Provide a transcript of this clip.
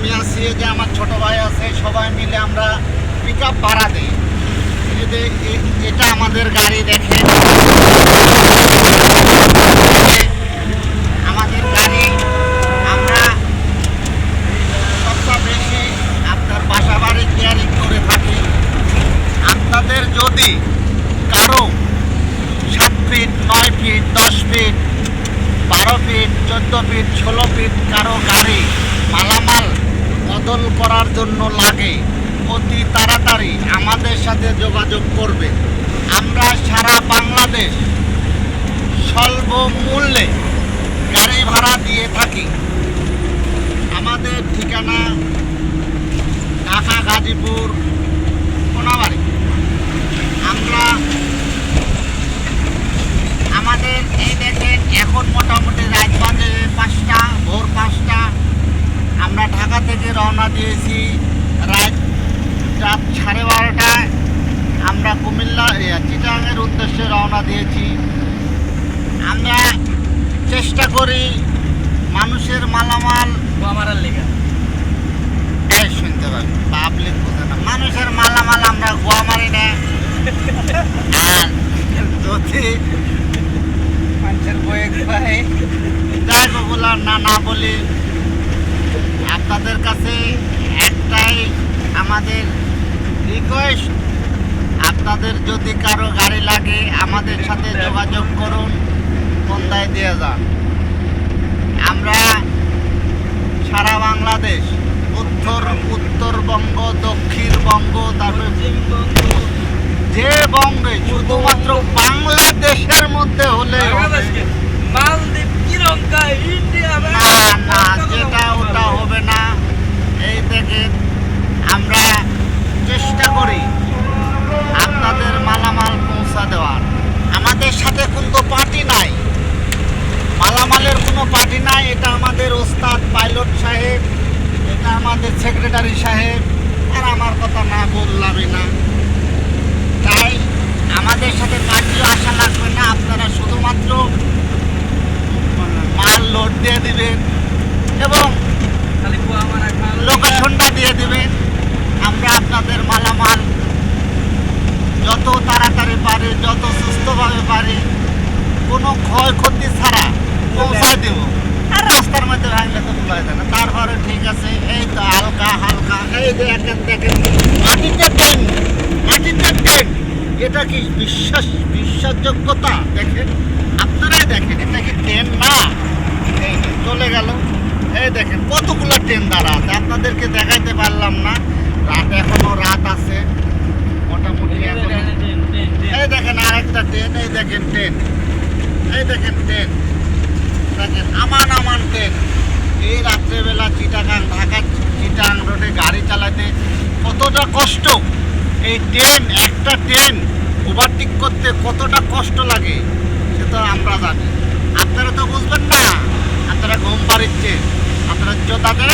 আমি আছি যে আমার ছোট ভাই আছে, সবাই মিলে আমরা পিক আপ ভাড়া দিই। এটা আমাদের গাড়ি দেখে আমাদের গাড়ি আমরা আপনার কেয়ারিং করে থাকি। আপনাদের যদি কারও সাত ফিট ফিট দশ ফিট বারো ফিট চোদ্দ ফিট ষোলো ফিট কারও গাড়ি মালামাল বদল করার জন্য লাগে। অতি তাড়াতাড়ি আমাদের সাথে যোগাযোগ করবে। আমরা সারা বাংলাদেশ স্বল্প মূল্যে গাড়ি ভাড়া দিয়ে থাকি। আমাদের ঠিকানা ঢাকা, গাজীপুর কোনাবাড়ি আমরা আমাদের এই দেখেন এখন মোটামুটি রাত বাজে পাঁচটা ভোর পাঁচটা আমরা ঢাকা থেকে রওনা দিয়েছি রাত রাত সাড়ে বারোটায় আমরা কুমিল্লা এ, চিটাগাংয়ের উদ্দেশ্যে রওনা দিয়েছি। আমরা চেষ্টা করি মানুষের মালামাল আমার লেখা এই শুনতে পাবেন পাবলিক বোঝে না মানুষের মালামাল আমরা গোয়া মারি না। আর যদি মানুষের বয়ে যাই বলার না না বলি। আপনাদের কাছে একটাই আমাদের রিকোয়েস্ট আপনাদের যদি কারও গাড়ি লাগে আমাদের সাথে যোগাযোগ করুন কোনটায় দিয়ে যান। আমরা সারা বাংলাদেশ উত্তর উত্তরবঙ্গ দক্ষিণবঙ্গ তারপরে যে বঙ্গে শুধুমাত্র বাংলাদেশের মধ্যে হলে মালদ্বীপ শ্রীলঙ্কা ইন্ডিয়া না না যেটা ওটা হবে না এই থেকে আমরা চেষ্টা করি আপনাদের মালামাল পৌঁছা দেওয়ার আমাদের কিন্তু পার্টি নাই। মালামালের কোনো পার্টি নাই, এটা আমাদের ওস্তাদ পাইলট সাহেব, এটা আমাদের সেক্রেটারি সাহেব, আর আমার কথা না বললামই না। তাই আমাদের সাথে পার্টিও আসা লাগবে না, আপনারা শুধুমাত্র মাল লোড দিয়ে দিবেন এবং লোকেশনটা দিয়ে দিবেন। আমরা আপনাদের মালামাল যত তাড়াতাড়ি পারে, যত সুস্থভাবে পারি কোনো ক্ষয়ক্ষতি ছাড়া পৌঁছায় দেব। আর রাস্তার মধ্যে ভাঙলে তো বোঝা যায় না। তারপরে ঠিক আছে এই তো হালকা হালকা এই যে দেখেন দেখেন মাটিতে ট্রেন মাটিতে ট্রেন এটা কি বিশ্বাস বিশ্বাসযোগ্যতা? দেখেন আপনারাই দেখেন এটা কি ট্রেন না? এই চলে গেল। এই দেখেন কতগুলো ট্রেন দাঁড়া আছে? আপনাদেরকে দেখাইতে পারলাম না। রাত এখনও রাত আছে। মোটামুটি এখনও এই দেখেন আরেকটা ট্রেন এই দেখেন ট্রেন এই দেখেন ট্রেন। দেখেন, আমান আমান ট্রেন। এই রাত্রেবেলা চিটাগাং, ঢাকা, চিটাগাং রোডে গাড়ি চালাতে কতটা কষ্ট? এই ট্রেন, একটা ট্রেন ওভারটেক করতে কতটা কষ্ট লাগে, সে তো আমরা জানি। আপনারা তো বুঝবেন না। আপনারা ঘুম পাড়িচ্ছে আপনারা জোতাতে